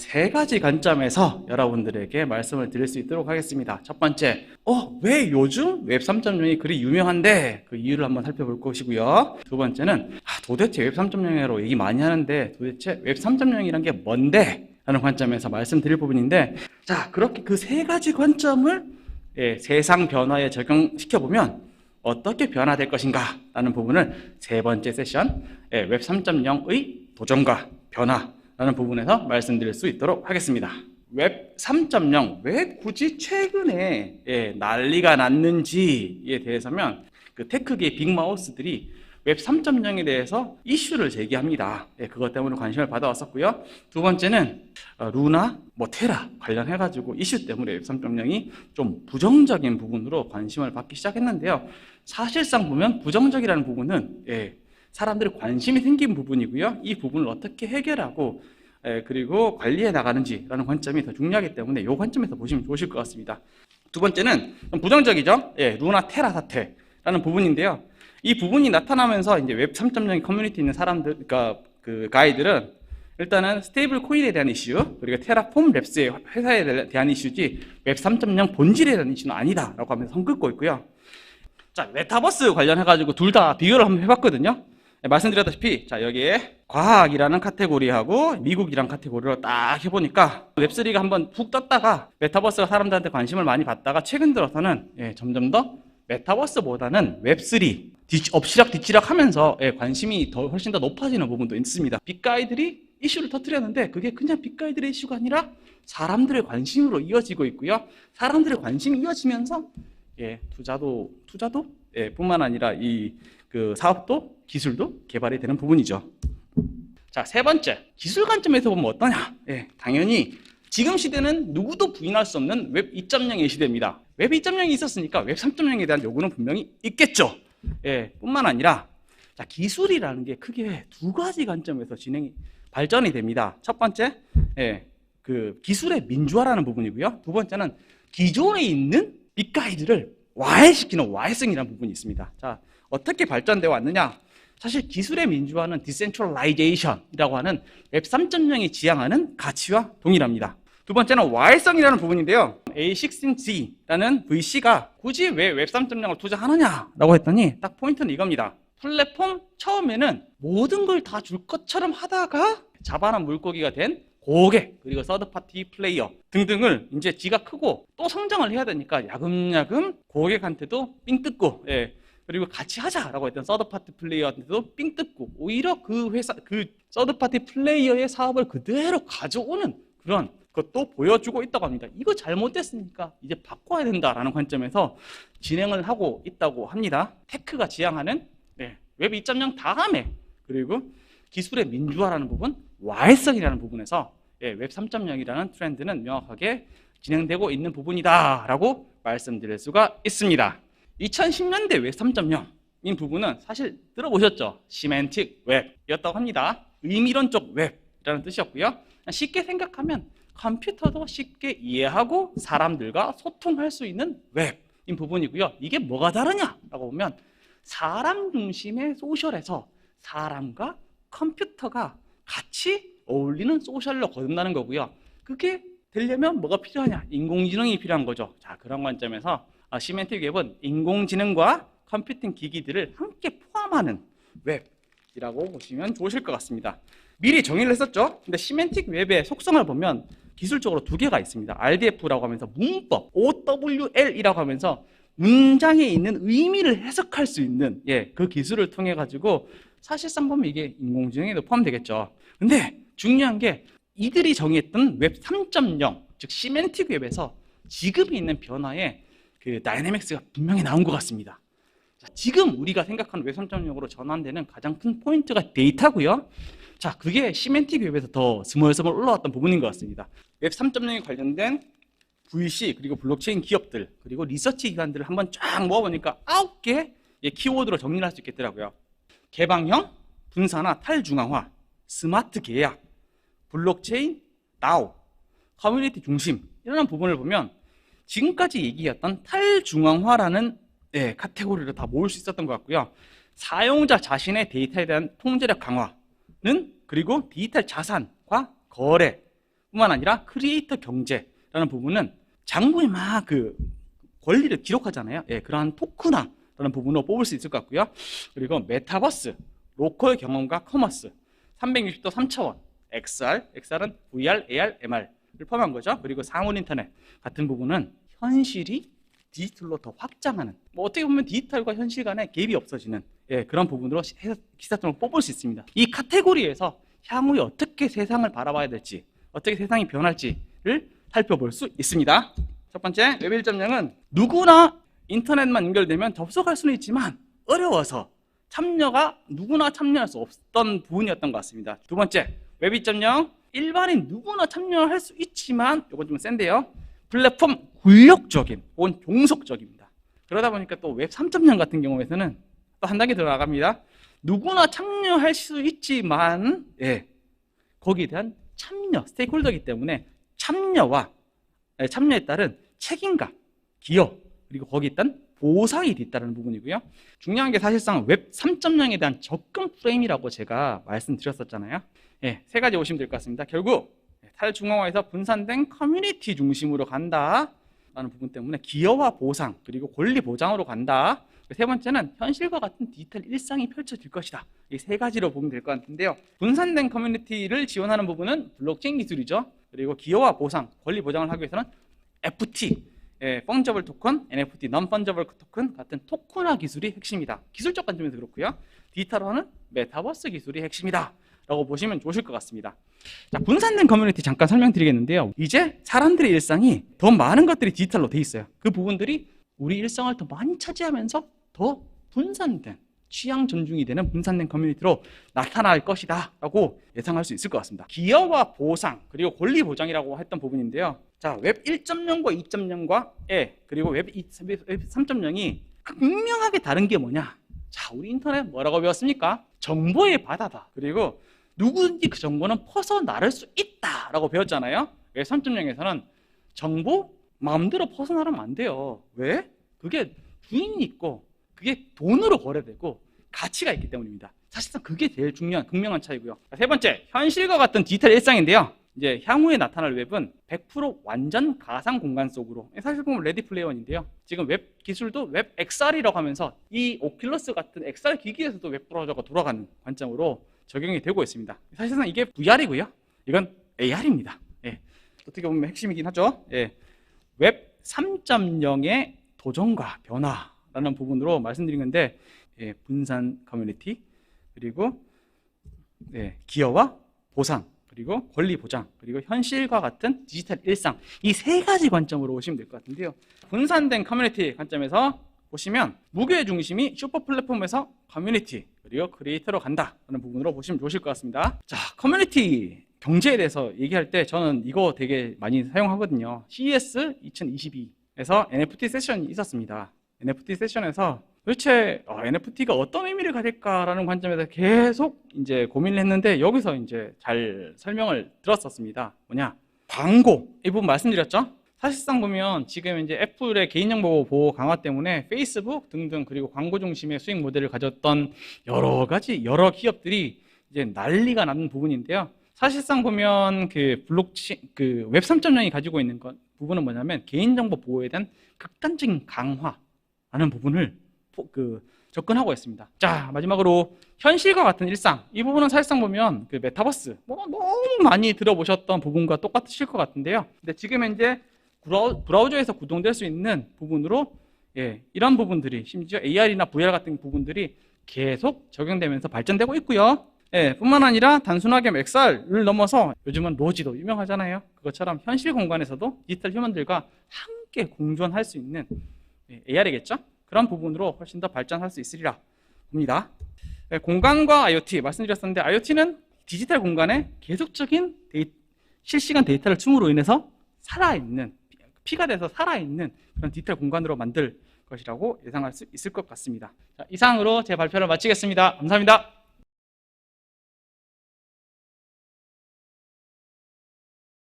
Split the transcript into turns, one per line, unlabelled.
세 가지 관점에서 여러분들에게 말씀을 드릴 수 있도록 하겠습니다. 첫 번째, 어, 왜 요즘 웹 3.0이 그리 유명한데 그 이유를 한번 살펴볼 것이고요. 두 번째는 아, 도대체 웹 3.0으로 얘기 많이 하는데 도대체 웹 3.0이란 게 뭔데? 라는 관점에서 말씀드릴 부분인데 자, 그렇게 그 세 가지 관점을 예, 세상 변화에 적용시켜 보면 어떻게 변화될 것인가? 라는 부분을 세 번째 세션 예, 웹 3.0의 도전과 변화 라는 부분에서 말씀드릴 수 있도록 하겠습니다. 웹 3.0 왜 굳이 최근에 예, 난리가 났는지에 대해서면 그 테크계 빅마우스들이 웹 3.0에 대해서 이슈를 제기합니다. 예, 그것 때문에 관심을 받아왔었고요. 두 번째는 어, 루나, 뭐 테라 관련해가지고 이슈 때문에 웹 3.0이 좀 부정적인 부분으로 관심을 받기 시작했는데요. 사실상 보면 부정적이라는 부분은 예, 사람들이 관심이 생긴 부분이고요. 이 부분을 어떻게 해결하고 예, 그리고 관리해 나가는지라는 관점이 더 중요하기 때문에 이 관점에서 보시면 좋으실 것 같습니다. 두 번째는 좀 부정적이죠. 예, 루나 테라 사태라는 부분인데요. 이 부분이 나타나면서 이제 웹 3.0 커뮤니티 있는 사람들, 그러니까 그 가이들은 일단은 스테이블 코인에 대한 이슈, 그리고 테라폼 랩스의 회사에 대한 이슈지 웹 3.0 본질에 대한 이슈는 아니다라고 하면서 선긋고 있고요. 자, 메타버스 관련해가지고 둘 다 비교를 한번 해봤거든요. 네, 말씀드렸다시피, 자, 여기에 과학이라는 카테고리하고 미국이란 카테고리로 딱 해보니까 웹3가 한번 푹 떴다가 메타버스가 사람들한테 관심을 많이 받다가 최근 들어서는 예, 점점 더 메타버스보다는 웹3 뒤- 엎치락 뒤치락 하면서 예, 관심이 더 훨씬 더 높아지는 부분도 있습니다. 빅가이들이 이슈를 터뜨렸는데 그게 그냥 빅가이들의 이슈가 아니라 사람들의 관심으로 이어지고 있고요. 사람들의 관심이 이어지면서 예, 투자도 투자도 예, 뿐만 아니라 이 그 사업도 기술도 개발이 되는 부분이죠. 자, 세 번째. 기술 관점에서 보면 어떠냐? 예, 당연히 지금 시대는 누구도 부인할 수 없는 웹 2.0의 시대입니다. 웹 2.0이 있었으니까 웹 3.0에 대한 요구는 분명히 있겠죠. 예, 뿐만 아니라 자, 기술이라는 게 크게 두 가지 관점에서 진행이 발전이 됩니다. 첫 번째, 예, 그 기술의 민주화라는 부분이고요. 두 번째는 기존에 있는 빅가이드를 와해시키는 와해성이라는 부분이 있습니다. 자, 어떻게 발전되어 왔느냐? 사실 기술의 민주화는 디센트럴라이제이션이라고 하는 웹 3.0이 지향하는 가치와 동일합니다. 두 번째는 와해성이라는 부분인데요. A16Z라는 VC가 굳이 왜 웹 3.0을 투자하느냐라고 했더니 딱 포인트는 이겁니다. 플랫폼 처음에는 모든 걸 다 줄 것처럼 하다가 자바나 물고기가 된 고객 그리고 서드 파티 플레이어 등등을 이제 지가 크고 또 성장을 해야 되니까 야금야금 고객한테도 삥 뜯고 예. 그리고 같이 하자라고 했던 서드 파티 플레이어한테도 삥 뜯고 오히려 그 회사 그 서드 파티 플레이어의 사업을 그대로 가져오는 그런 것도 보여주고 있다고 합니다. 이거 잘못됐으니까 이제 바꿔야 된다라는 관점에서 진행을 하고 있다고 합니다. 테크가 지향하는 네, 웹2.0 다음에 그리고 기술의 민주화라는 부분, 와해성이라는 부분에서 예, 웹 3.0이라는 트렌드는 명확하게 진행되고 있는 부분이다라고 말씀드릴 수가 있습니다. 2010년대 웹 3.0인 부분은 사실 들어보셨죠? 시멘틱 웹이었다고 합니다. 의미론적 웹이라는 뜻이었고요. 쉽게 생각하면 컴퓨터도 쉽게 이해하고 사람들과 소통할 수 있는 웹인 부분이고요. 이게 뭐가 다르냐라고 보면 사람 중심의 소셜에서 사람과 컴퓨터가 같이 어울리는 소셜로 거듭나는 거고요. 그게 되려면 뭐가 필요하냐? 인공지능이 필요한 거죠. 자, 그런 관점에서 아, 시멘틱 웹은 인공지능과 컴퓨팅 기기들을 함께 포함하는 웹이라고 보시면 좋으실 것 같습니다. 미리 정의를 했었죠. 근데 시멘틱 웹의 속성을 보면 기술적으로 두 개가 있습니다. RDF라고 하면서 문법, OWL이라고 하면서 문장에 있는 의미를 해석할 수 있는 예, 그 기술을 통해 가지고 사실상 보면 이게 인공지능에도 포함되겠죠. 근데 중요한 게 이들이 정의했던 웹 3.0, 즉 시멘틱 웹에서 지금 있는 변화에 그 다이내믹스가 분명히 나온 것 같습니다. 자, 지금 우리가 생각하는 웹 3.0으로 전환되는 가장 큰 포인트가 데이터고요. 자, 그게 시멘틱 웹에서 더 스멀스멀 올라왔던 부분인 것 같습니다. 웹 3.0에 관련된 VC 그리고 블록체인 기업들 그리고 리서치 기관들을 한번 쫙 모아보니까 아홉 개 키워드로 정리를 할 수 있겠더라고요. 개방형, 분산화, 탈중앙화, 스마트 계약, 블록체인, 다오, 커뮤니티 중심 이런 부분을 보면 지금까지 얘기했던 탈중앙화라는 예, 카테고리를 다 모을 수 있었던 것 같고요. 사용자 자신의 데이터에 대한 통제력 강화는 그리고 디지털 자산과 거래 뿐만 아니라 크리에이터 경제라는 부분은 장부에 막 그 권리를 기록하잖아요. 예, 그러한 토크나 라는 부분으로 뽑을 수 있을 것 같고요. 그리고 메타버스, 로컬 경험과 커머스, 360도 3차원, XR, XR은 VR, AR, MR을 포함한 거죠. 그리고 상온 인터넷 같은 부분은 현실이 디지털로 더 확장하는 뭐 어떻게 보면 디지털과 현실 간의 갭이 없어지는 예, 그런 부분으로 기사점을 뽑을 수 있습니다. 이 카테고리에서 향후에 어떻게 세상을 바라봐야 될지 어떻게 세상이 변할지를 살펴볼 수 있습니다. 첫 번째 웹 1.0은 누구나 인터넷만 연결되면 접속할 수는 있지만 어려워서 참여가 누구나 참여할 수 없던 부분이었던 것 같습니다. 두 번째 웹 2.0 일반인 누구나 참여할 수 있지만 이건 좀 센데요. 플랫폼 굴욕적인 혹은 종속적입니다. 그러다 보니까 또 웹 3.0 같은 경우에는 또 한 단계 더 나갑니다. 누구나 참여할 수 있지만 예, 거기에 대한 참여, 스테이크홀더이기 때문에 참여와 예, 참여에 따른 책임감, 기여 그리고 거기에 따른 보상이 있다는 부분이고요. 중요한 게 사실상 웹 3.0에 대한 접근 프레임이라고 제가 말씀드렸었잖아요. 예, 세 가지 보시면 될 것 같습니다. 결국 탈중앙화에서 분산된 커뮤니티 중심으로 간다라는 부분 때문에 기여와 보상 그리고 권리 보장으로 간다. 세 번째는 현실과 같은 디지털 일상이 펼쳐질 것이다. 이 세 가지로 보면 될 것 같은데요. 분산된 커뮤니티를 지원하는 부분은 블록체인 기술이죠. 그리고 기여와 보상, 권리 보장을 하기 위해서는 FT, 예, 펑저블 토큰, NFT, non fungible 토큰 같은 토큰화 기술이 핵심이다. 기술적 관점에서 그렇고요. 디지털화는 메타버스 기술이 핵심이다. 라고 보시면 좋으실 것 같습니다. 자, 분산된 커뮤니티 잠깐 설명드리겠는데요. 이제 사람들의 일상이 더 많은 것들이 디지털로 돼 있어요. 그 부분들이 우리 일상을 더 많이 차지하면서 더 분산된 취향 존중이 되는 분산된 커뮤니티로 나타날 것이다 라고 예상할 수 있을 것 같습니다. 기여와 보상 그리고 권리 보장이라고 했던 부분인데요. 자, 웹 1.0과 2.0과 예, 그리고 웹 3.0이 극명하게 다른 게 뭐냐? 자, 우리 인터넷 뭐라고 배웠습니까? 정보의 바다다. 그리고 누구든지 그 정보는 퍼서 나를 수 있다라고 배웠잖아요. 왜 3.0에서는 정보 마음대로 퍼져나가면 안 돼요. 왜? 그게 주인이 있고 그게 돈으로 거래되고 가치가 있기 때문입니다. 사실상 그게 제일 중요한 극명한 차이고요. 자, 세 번째, 현실과 같은 디지털 일상인데요. 이제 향후에 나타날 웹은 100% 완전 가상 공간 속으로 사실 보면 레디 플레이원인데요. 지금 웹 기술도 웹 XR이라고 하면서 이 오큘러스 같은 XR 기기에서도 웹 브라우저가 돌아가는 관점으로 적용이 되고 있습니다. 사실상 이게 VR이고요. 이건 AR입니다. 예. 어떻게 보면 핵심이긴 하죠. 예. 웹 3.0의 도전과 변화라는 부분으로 말씀드린 건데 예, 분산 커뮤니티 그리고 예, 기여와 보상 그리고 권리 보장 그리고 현실과 같은 디지털 일상 이 세 가지 관점으로 보시면 될 것 같은데요. 분산된 커뮤니티 관점에서 보시면 무게 중심이 슈퍼 플랫폼에서 커뮤니티 그리고 크리에이터로 간다라는 부분으로 보시면 좋으실 것 같습니다. 자, 커뮤니티 경제에 대해서 얘기할 때 저는 이거 되게 많이 사용하거든요. CES 2022에서 NFT 세션이 있었습니다. NFT 세션에서 도대체 어, NFT가 어떤 의미를 가질까라는 관점에 서 계속 이제 고민을 했는데 여기서 이제 잘 설명을 들었었습니다. 뭐냐? 광고 이 부분 말씀드렸죠? 사실상 보면 지금 이제 애플의 개인정보 보호 강화 때문에 페이스북 등등 그리고 광고 중심의 수익 모델을 가졌던 여러 가지 여러 기업들이 이제 난리가 나는 부분인데요. 사실상 보면 그 블록체인 그 웹 3.0이 가지고 있는 것 부분은 뭐냐면 개인정보 보호에 대한 극단적인 강화라는 부분을 포- 그 접근하고 있습니다. 자 마지막으로 현실과 같은 일상 이 부분은 사실상 보면 그 메타버스 뭐 너무 많이 들어보셨던 부분과 똑같으실 것 같은데요. 근데 지금 현재 브라우, 브라우저에서 구동될 수 있는 부분으로 예, 이런 부분들이 심지어 AR이나 VR 같은 부분들이 계속 적용되면서 발전되고 있고요. 예, 뿐만 아니라 단순하게 XR을 넘어서 요즘은 로지도 유명하잖아요. 그것처럼 현실 공간에서도 디지털 휴먼들과 함께 공존할 수 있는 예, AR이겠죠? 그런 부분으로 훨씬 더 발전할 수 있으리라 봅니다. 예, 공간과 IoT 말씀드렸었는데 IoT는 디지털 공간에 계속적인 데이- 실시간 데이터를 줌으로 인해서 살아있는 피가 돼서 살아있는 그런 디지털 공간으로 만들 것이라고 예상할 수 있을 것 같습니다. 자, 이상으로 제 발표를 마치겠습니다. 감사합니다.